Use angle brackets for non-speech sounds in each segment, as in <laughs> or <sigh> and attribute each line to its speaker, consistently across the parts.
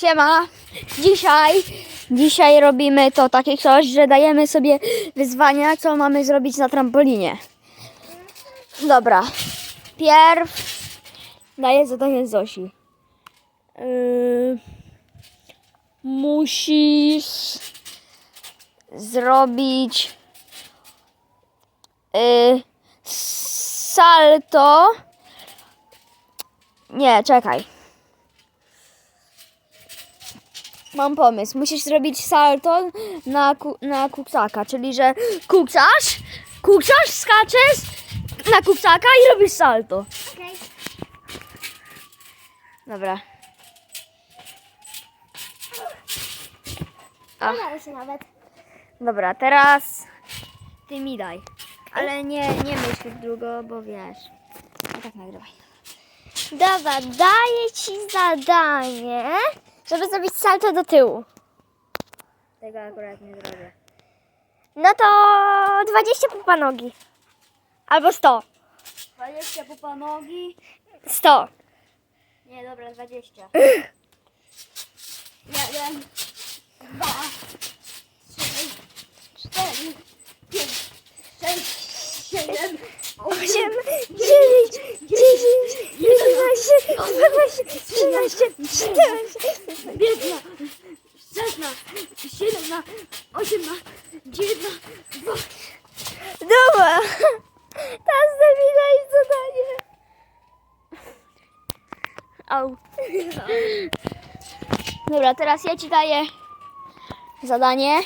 Speaker 1: Siema, dzisiaj, dzisiaj robimy to takie coś, że dajemy sobie wyzwania, co mamy zrobić na trampolinie. Dobra, pierw daję zadanie Zosi. Yy, musisz zrobić yy, salto. Nie, czekaj. Mam pomysł. Musisz zrobić salto na, ku, na kuksaka, czyli że kuksasz, kuksasz, skaczesz na kuksaka i robisz salto.
Speaker 2: Okej.
Speaker 1: Dobra. A.
Speaker 2: Udało się nawet.
Speaker 1: Dobra, teraz ty mi daj. Ale nie, nie myśl długo, bo wiesz. I tak nagrywaj.
Speaker 2: Dobra, daję ci zadanie, żeby zrobić salto do tyłu.
Speaker 1: Tego akurat nie zrobię.
Speaker 2: No to 20 pupa nogi. Albo 100.
Speaker 1: 20 pupa nogi.
Speaker 2: 100.
Speaker 1: Nie, dobra, 20. <laughs> Jeden, dwa, trzy, cztery, pięć, sześć, siedem,
Speaker 2: 8, 9, 10, 11, 12, 13, 14.
Speaker 1: piętnaście, szesnaście, siedemnaście, osiemnaście, dziewiętnaście, dwadzieścia.
Speaker 2: Dobra. Teraz daj zadanie.
Speaker 1: Au. Dobra, teraz ja ci daję zadanie,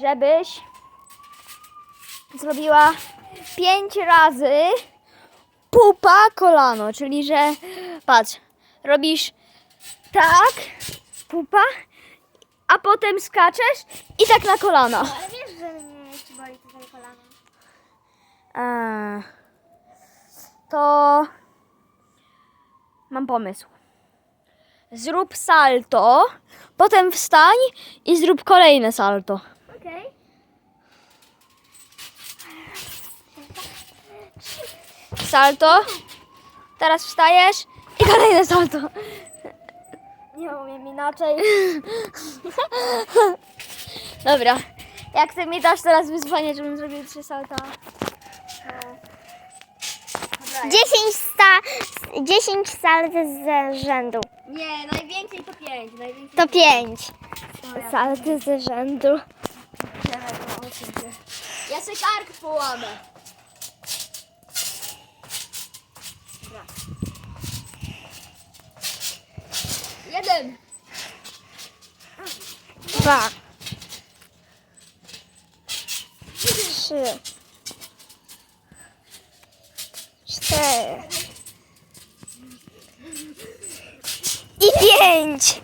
Speaker 1: żebyś zrobiła pięć razy pupa kolano, czyli że patrz, robisz tak, pupa, a potem skaczesz i tak na kolano.
Speaker 2: Ale wiesz, że mnie jeszcze boli tutaj kolano.
Speaker 1: A, to mam pomysł. Zrób salto, potem wstań i zrób kolejne salto.
Speaker 2: Okej.
Speaker 1: Salto, teraz wstajesz i kolejne salto.
Speaker 2: Nie umiem inaczej. <laughs>
Speaker 1: Dobra, jak ty mi dasz teraz wyzwanie, żebym zrobił trzy salta?
Speaker 2: 10 sta, 10 salt z rzędu.
Speaker 1: Nie, najwięcej to pięć. Najwięcej
Speaker 2: To 5
Speaker 1: Dobra.
Speaker 2: salty z rzędu.
Speaker 1: Ja sobie kark połamę. Jeden.
Speaker 2: Dwa. Trzy. Cztery. I pięć.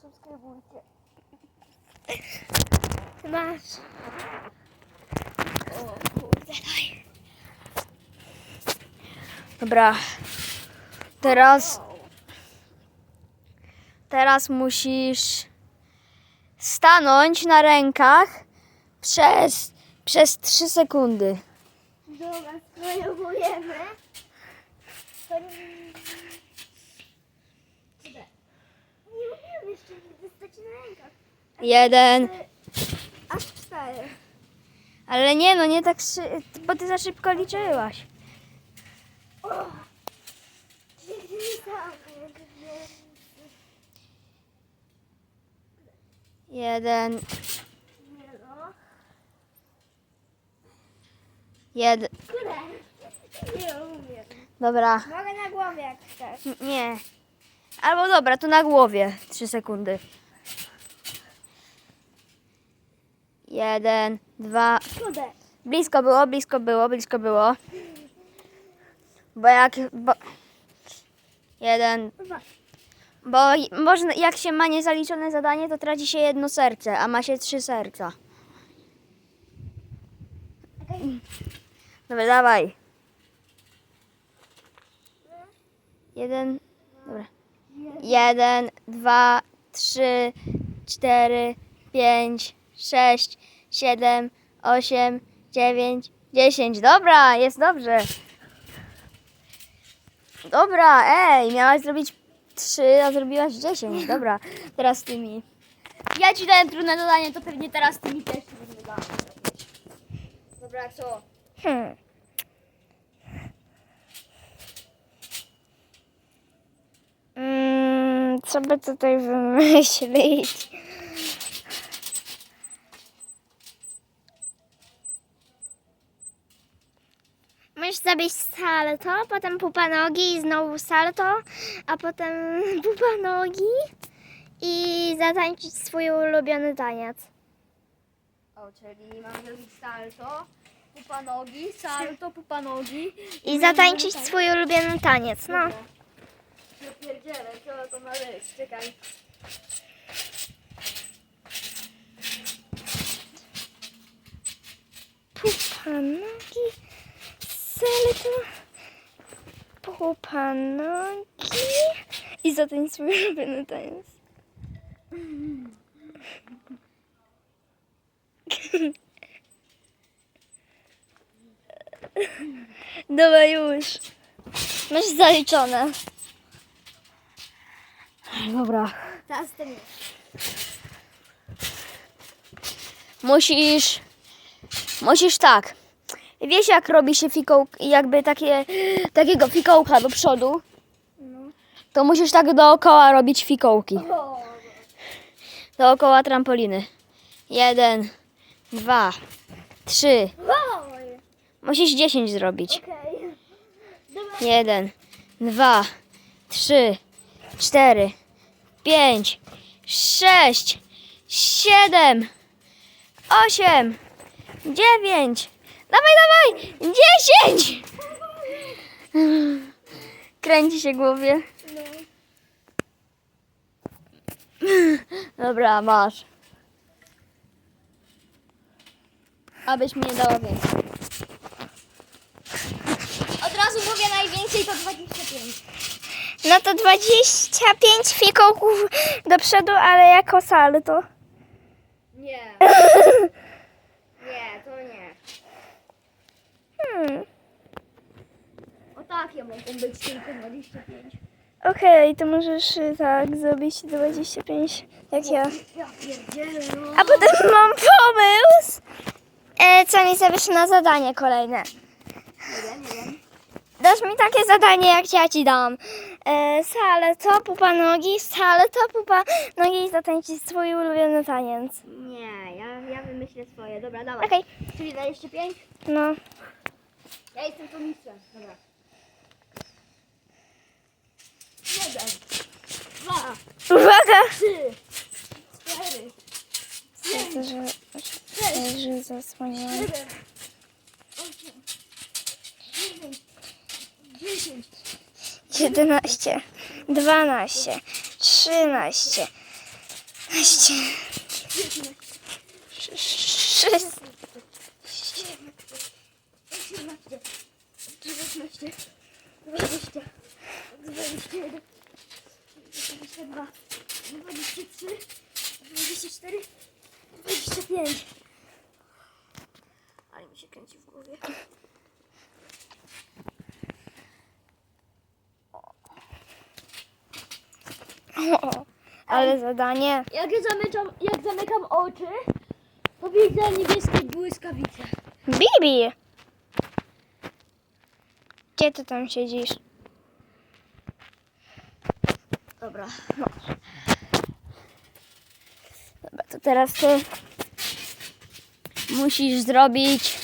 Speaker 1: Subskrybujcie.
Speaker 2: Masz.
Speaker 1: O kurde, daj. Dobra. Teraz... Teraz musisz stanąć na rękach przez, przez 3 sekundy.
Speaker 2: Dobra, spróbujemy. Nie umiem jeszcze wystać na rękach.
Speaker 1: Jeden.
Speaker 2: Aż cztery.
Speaker 1: Ale nie no, nie tak szy- bo ty za szybko liczyłaś.
Speaker 2: O!
Speaker 1: Jeden, jeden.
Speaker 2: Nie umiem.
Speaker 1: Dobra,
Speaker 2: Mogę na głowie jak chcesz.
Speaker 1: N- nie. Albo dobra, to na głowie. 3 sekundy. Jeden, dwa.
Speaker 2: Kurde.
Speaker 1: Blisko było, blisko było, blisko było. Bo jak. Bo... Jeden. Bo można, jak się ma niezaliczone zadanie, to traci się jedno serce, a ma się trzy serca. Dobra, dawaj. Jeden. Dobra. Jeden, dwa, trzy, cztery, pięć, sześć, siedem, osiem, dziewięć, dziesięć. Dobra, jest dobrze. Dobra, ej, miałaś zrobić 3, a zrobiłaś 10. Dobra, teraz ty mi. Ja ci dałem trudne zadanie, to pewnie teraz ty mi też trudne zadanie. Dobra, co?
Speaker 2: Hmm. Mm, co by tutaj wymyślić? Musisz zrobić salto, potem pupa nogi i znowu salto, a potem <laughs> pupa nogi i zatańczyć swój ulubiony taniec.
Speaker 1: O, czyli mam zrobić salto, pupa nogi, salto, pupa nogi.
Speaker 2: I zatańczyć swój ulubiony taniec, no.
Speaker 1: Ja pierdzielę, co to ma być? Czekaj.
Speaker 2: Pupa nogi, salto, pupa nogi i zatańcz swój ulubiony taniec. <laughs> Dobra, już. Masz zaliczone.
Speaker 1: Dobra.
Speaker 2: Teraz ty
Speaker 1: Musisz, musisz tak. Wiesz jak robi się fikołk, jakby takie, takiego fikołka do przodu? To musisz tak dookoła robić fikołki. Dookoła trampoliny. Jeden, dwa, trzy. Musisz dziesięć zrobić. Jeden, dwa, trzy, cztery, pięć, sześć, siedem, osiem, dziewięć. Dawaj, dawaj! Dziesięć! Kręci się głowie. Dobra, masz. Abyś mi nie dała więcej. Od razu mówię najwięcej to 25.
Speaker 2: No to 25 fikołków do przodu, ale jako salto.
Speaker 1: Nie. <laughs> Nie, to nie.
Speaker 2: Hmm.
Speaker 1: O takie mogą być tylko 25.
Speaker 2: Okej, to możesz y, tak zrobić 25, jak ja.
Speaker 1: Ja pierdzielę, no.
Speaker 2: A potem mam pomysł! E, co mi zrobisz na zadanie kolejne?
Speaker 1: Nie wiem, nie wiem.
Speaker 2: Dasz mi takie zadanie, jak ja ci dam. E, salto, pupa nogi, salto, pupa nogi i zatańczyć swój ulubiony taniec.
Speaker 1: Nie, ja, ja wymyślę swoje. Dobra, dawaj.
Speaker 2: Okej,
Speaker 1: Czyli 25?
Speaker 2: no.
Speaker 1: Ja jestem tu mistrzem. Dobra. Jeden, dwa,
Speaker 2: Uwaga!
Speaker 1: trzy, cztery,
Speaker 2: Że, że, że zasłaniam.
Speaker 1: siedem, osiem, dziewięć, dziesięć,
Speaker 2: 11, 12, 13, 15, 16,
Speaker 1: 18, 19, 20, 21, 22, 23, 24, 25. Ale mi się kręci w głowie.
Speaker 2: O, ale zadanie.
Speaker 1: Jak zamykam, jak zamykam oczy, to widzę niebieskie błyskawice.
Speaker 2: Bibi! Gdzie ty tam siedzisz?
Speaker 1: Dobra. No. Dobra, to teraz ty musisz zrobić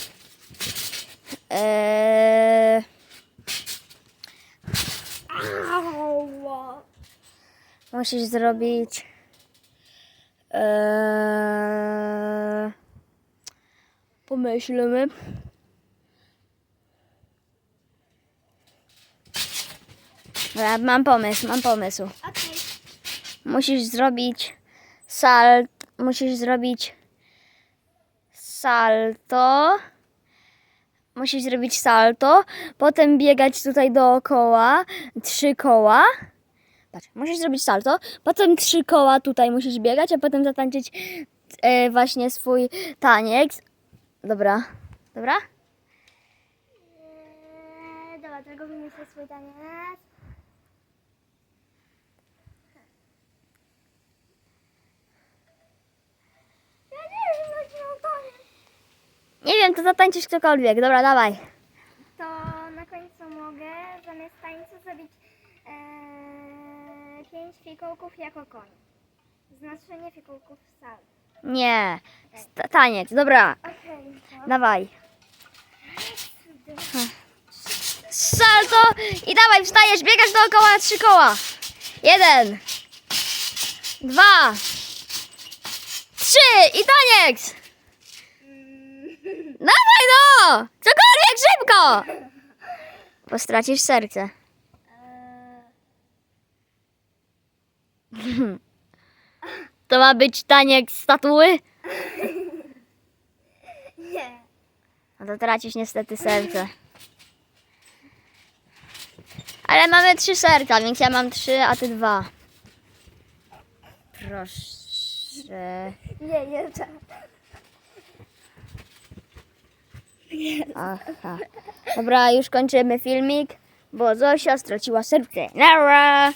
Speaker 1: eee, musisz zrobić eee, pomyślmy Dobra, mam pomysł, mam pomysł.
Speaker 2: Okej.
Speaker 1: Musisz zrobić salt, musisz zrobić salto. Musisz zrobić salto, potem biegać tutaj dookoła, trzy koła. Patrz, musisz zrobić salto, potem trzy koła tutaj musisz biegać, a potem zatańczyć e, właśnie swój taniec. Dobra, dobra?
Speaker 2: Eee, dobra, tego wymyślę swój taniec.
Speaker 1: To zatańczysz ktokolwiek. Dobra, dawaj.
Speaker 2: To na końcu mogę zamiast tańca zrobić e, pięć fikołków jako koń. Znaczenie fikołków w sali.
Speaker 1: Nie. Sta- taniec, dobra.
Speaker 2: Okej, to
Speaker 1: Dawaj. Salto i dawaj, wstajesz, biegasz dookoła trzy koła. Jeden. Dwa. Trzy i taniec. Dawaj no! Cokolwiek, szybko! Bo stracisz serce. <laughs> To ma być taniec statuły?
Speaker 2: Nie.
Speaker 1: No to tracisz niestety serce. Ale mamy trzy serca, więc ja mam trzy, a ty dwa. Proszę.
Speaker 2: Nie, jeszcze.
Speaker 1: Aha. Dobra, już kończymy filmik, bo Zosia straciła serce. Nara!